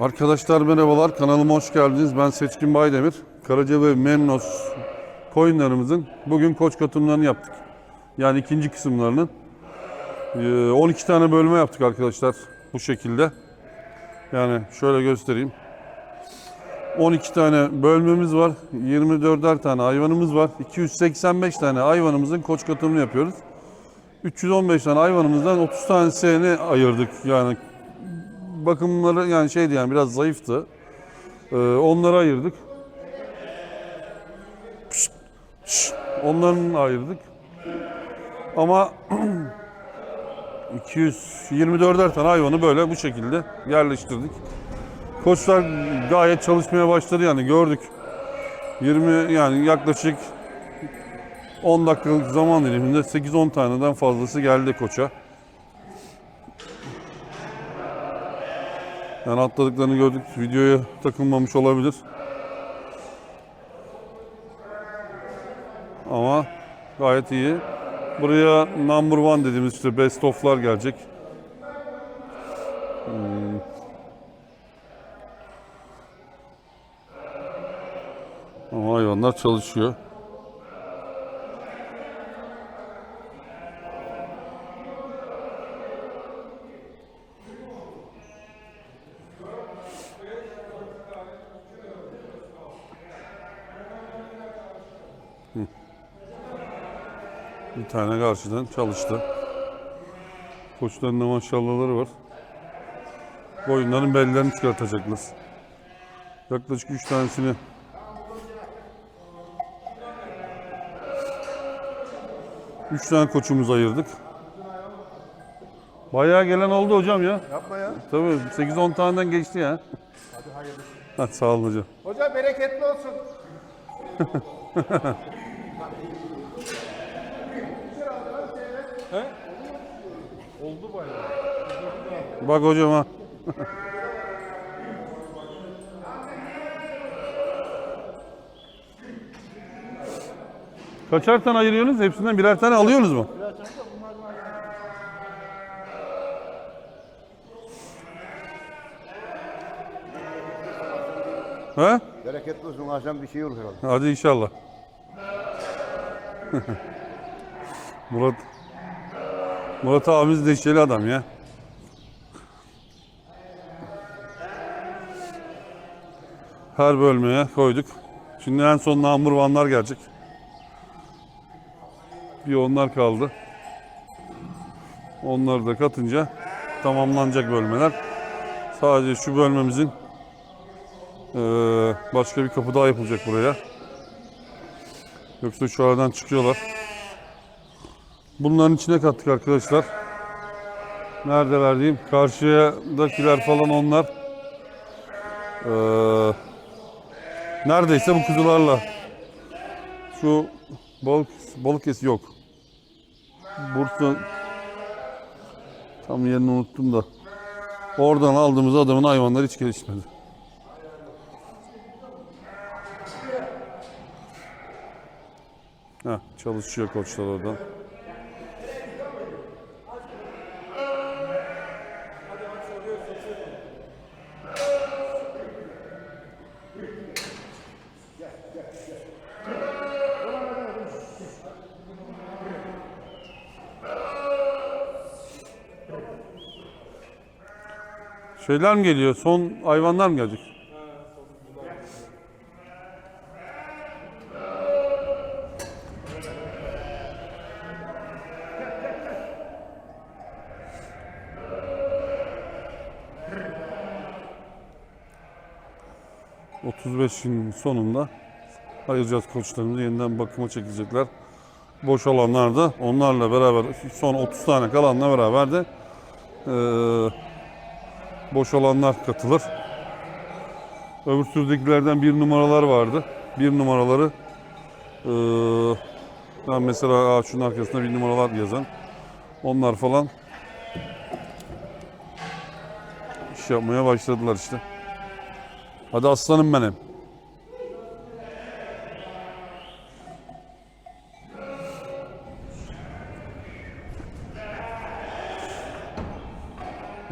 Arkadaşlar merhabalar kanalıma hoş geldiniz. Ben Seçkin Baydemir. Karaca ve Memnos koyunlarımızın bugün koç katımlarını yaptık. Yani ikinci kısımlarının. Ee, 12 tane bölme yaptık arkadaşlar bu şekilde. Yani şöyle göstereyim. 12 tane bölmemiz var. 24'er tane hayvanımız var. 285 tane hayvanımızın koç katımını yapıyoruz. 315 tane hayvanımızdan 30 tanesini ayırdık. Yani bakımları yani şeydi yani biraz zayıftı. Ee, onları ayırdık. Pişt, şşt, onların ayırdık. Ama 224'er tane hayvanı böyle bu şekilde yerleştirdik. Koçlar gayet çalışmaya başladı yani gördük. 20 yani yaklaşık 10 dakikalık zaman diliminde 8-10 taneden fazlası geldi koça. Yani atladıklarını gördük. Videoya takılmamış olabilir. Ama gayet iyi. Buraya number one dediğimiz işte best of'lar gelecek. Hmm. Ama hayvanlar çalışıyor. Bir tane karşıdan çalıştı. Koçların da maşallahları var. Boyunların bellerini çıkartacaklar. Yaklaşık 3 tanesini Üç tane koçumuz ayırdık. Bayağı gelen oldu hocam ya. Yapma ya. Tabii 8-10 taneden geçti ya. Hadi hayırlısı. Hadi sağ olun hocam. Hocam bereketli olsun. He? Oldu bayağı. Bak hocam ha. Kaçar tane ayırıyorsunuz? Hepsinden birer tane alıyorsunuz mu? He? Bereketli olsun. Akşam bir şey olur herhalde. Hadi inşallah. Murat Murat abimiz neşeli adam ya. Her bölmeye koyduk. Şimdi en son number one'lar gelecek. Bir onlar kaldı. Onları da katınca tamamlanacak bölmeler. Sadece şu bölmemizin eee, başka bir kapı daha yapılacak buraya. Yoksa şu aradan çıkıyorlar. Bunların içine kattık arkadaşlar. Neredeler diyeyim. Karşıdakiler falan onlar. Ee, neredeyse bu kuzularla. Şu balık balık esi yok. Bursa tam yerini unuttum da. Oradan aldığımız adamın hayvanları hiç gelişmedi. Heh, çalışıyor koçlar oradan. Şeyler mi geliyor? Son hayvanlar mı gelecek? ...35'in sonunda... ...ayıracağız koçlarımızı yeniden bakıma çekilecekler. Boş olanlar da onlarla beraber... ...son 30 tane kalanla beraber de... eee, ...boş olanlar katılır. Öbür türdekilerden bir numaralar vardı. Bir numaraları... ben mesela şunun arkasında bir numaralar yazan... ...onlar falan... ...iş yapmaya başladılar işte. Hadi aslanım benim.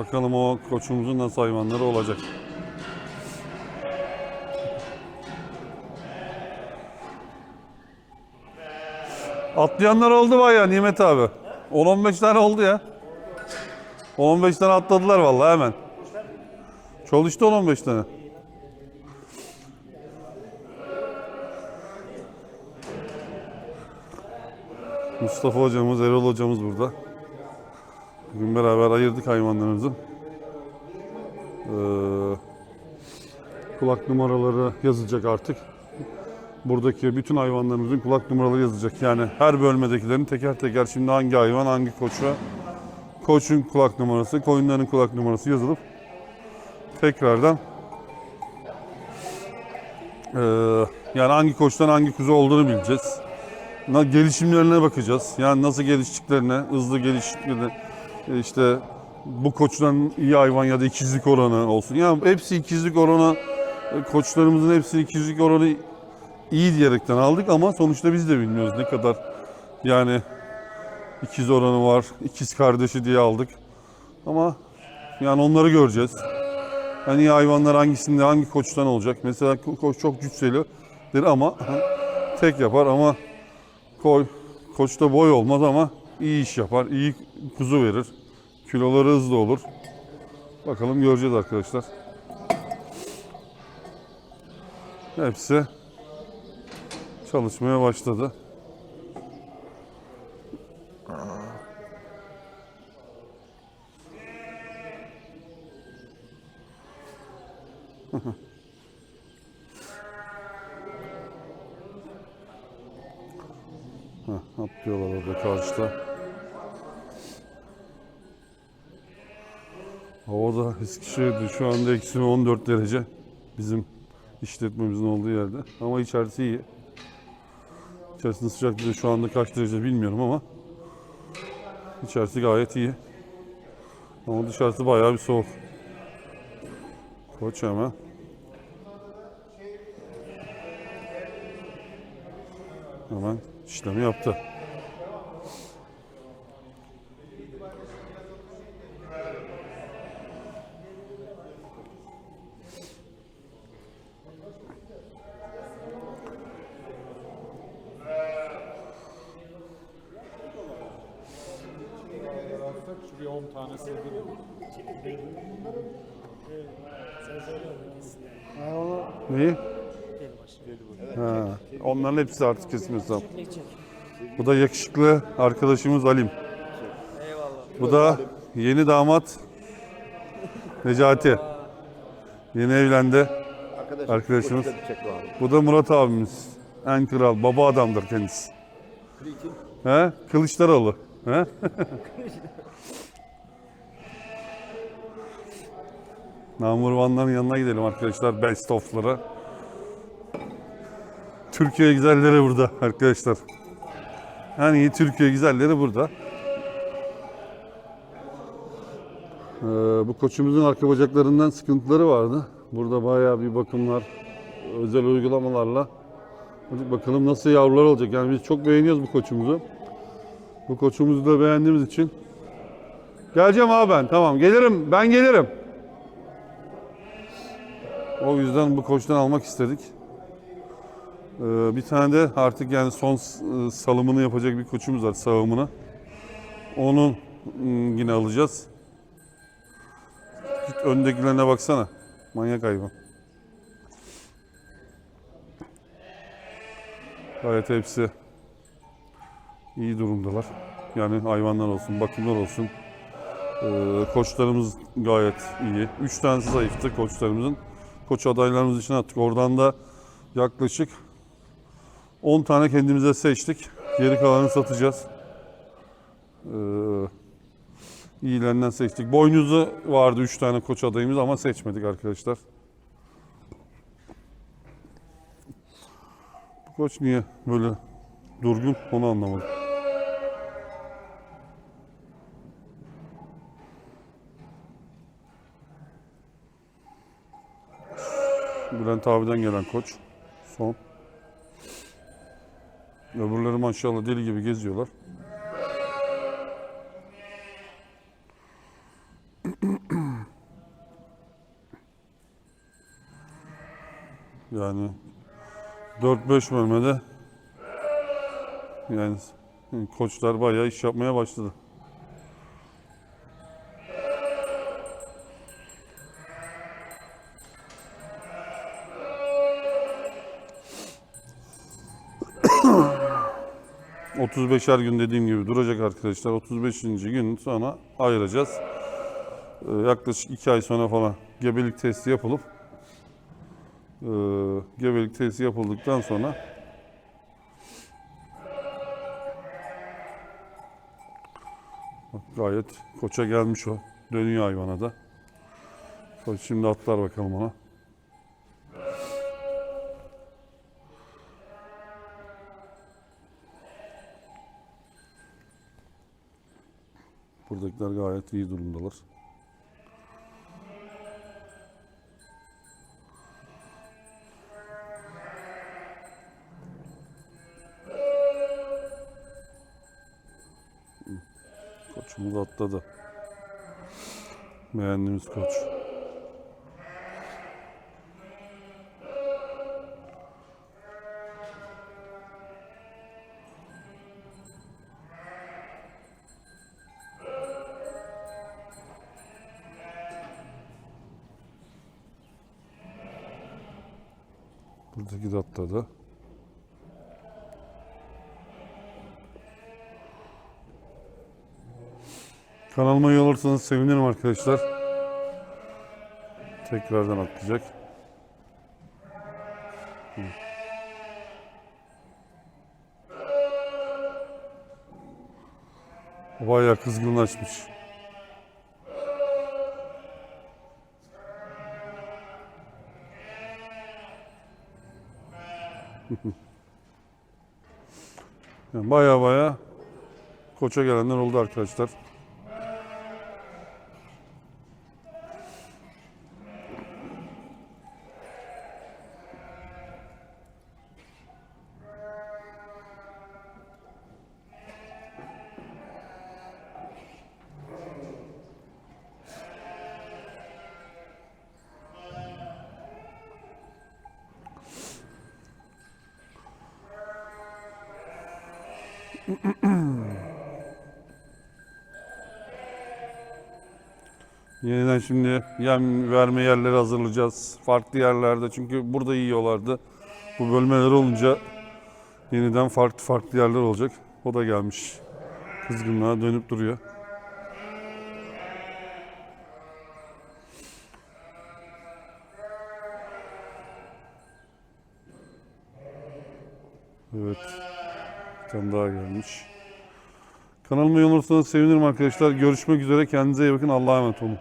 Bakalım o koçumuzun nasıl hayvanları olacak. Atlayanlar oldu baya Nimet abi. 10-15 tane oldu ya. 10-15 tane atladılar vallahi hemen. Çalıştı 10-15 tane. Mustafa hocamız, Erol hocamız burada. Bugün beraber ayırdık hayvanlarımızı. Ee, kulak numaraları yazılacak artık. Buradaki bütün hayvanlarımızın kulak numaraları yazılacak. Yani her bölmedekilerin teker teker şimdi hangi hayvan, hangi koça, koçun kulak numarası, koyunların kulak numarası yazılıp tekrardan ee, yani hangi koçtan hangi kuzu olduğunu bileceğiz. Gelişimlerine bakacağız. Yani nasıl geliştiklerine, hızlı geliştiklerine, e, işte bu koçların iyi hayvan ya da ikizlik oranı olsun. Yani hepsi ikizlik oranı, e, koçlarımızın hepsi ikizlik oranı iyi diyerekten aldık ama sonuçta biz de bilmiyoruz ne kadar yani ikiz oranı var, ikiz kardeşi diye aldık. Ama yani onları göreceğiz. Yani iyi hayvanlar hangisinde, hangi koçtan olacak? Mesela ko- koç çok cüsselidir ama tek yapar ama koy, koçta boy olmaz ama iyi iş yapar, iyi kuzu verir. Kiloları hızlı olur. Bakalım göreceğiz arkadaşlar. Hepsi çalışmaya başladı. Eskişehir'de şu anda eksi 14 derece. Bizim işletmemizin olduğu yerde. Ama içerisi iyi. İçerisinde sıcaklığı şu anda kaç derece bilmiyorum ama içerisi gayet iyi. Ama dışarısı bayağı bir soğuk. Koç hemen. Hemen işlemi yaptı. Şuraya 10 tane sığdırıyor. Neyi? Ha, onların hepsi artık kesmiyorsam. Bu da yakışıklı arkadaşımız Alim. Bu da yeni damat Necati. Yeni evlendi. Arkadaş, Arkadaşımız. Bu da Murat abimiz. En kral, baba adamdır kendisi. He? Kılıçdaroğlu. He? Number One'ların yanına gidelim arkadaşlar. Best of'lara. Türkiye güzelleri burada arkadaşlar. En iyi Türkiye güzelleri burada. Ee, bu koçumuzun arka bacaklarından sıkıntıları vardı. Burada bayağı bir bakımlar, özel uygulamalarla bakalım nasıl yavrular olacak. Yani biz çok beğeniyoruz bu koçumuzu. Bu koçumuzu da beğendiğimiz için. Geleceğim abi ben. Tamam gelirim. Ben gelirim. O yüzden bu koçtan almak istedik. Ee, bir tane de artık yani son e, salımını yapacak bir koçumuz var. Sağımını. Onun mm, yine alacağız. Git öndekilerine baksana. Manyak hayvan. Gayet hepsi iyi durumdalar. Yani hayvanlar olsun, bakımlar olsun. Ee, koçlarımız gayet iyi. Üç tanesi zayıftı koçlarımızın. Koç adaylarımız için attık. Oradan da yaklaşık 10 tane kendimize seçtik. Geri kalanını satacağız. Ee, iyilerinden seçtik. Boynuzlu vardı 3 tane koç adayımız ama seçmedik arkadaşlar. Bu koç niye böyle durgun onu anlamadım. Bülent abiden gelen koç. Son. Öbürleri maşallah deli gibi geziyorlar. Yani 4-5 bölmede yani Koçlar bayağı iş yapmaya başladı. ...35'er gün dediğim gibi duracak arkadaşlar. 35. gün sonra ayıracağız. Ee, yaklaşık 2 ay sonra falan gebelik testi yapılıp... ee, ...gebelik testi yapıldıktan sonra... Gayet koça gelmiş o. Dönüyor hayvana da. Şimdi atlar bakalım ona. Buradakiler gayet iyi durumdalar. Koçumuz atladı. Beğendiğimiz koç. Atladı. Kanalıma üye olursanız sevinirim arkadaşlar. Tekrardan atlayacak. Hı. Bayağı kızgınlaşmış. Baya baya koça gelenler oldu arkadaşlar. Yeniden şimdi yem verme yerleri hazırlayacağız. Farklı yerlerde çünkü burada yiyorlardı. Bu bölmeler olunca yeniden farklı farklı yerler olacak. O da gelmiş. Kızgınlığa dönüp duruyor. Evet. Tane daha gelmiş. Kanalıma üye olursanız sevinirim arkadaşlar. Görüşmek üzere. Kendinize iyi bakın. Allah'a emanet olun.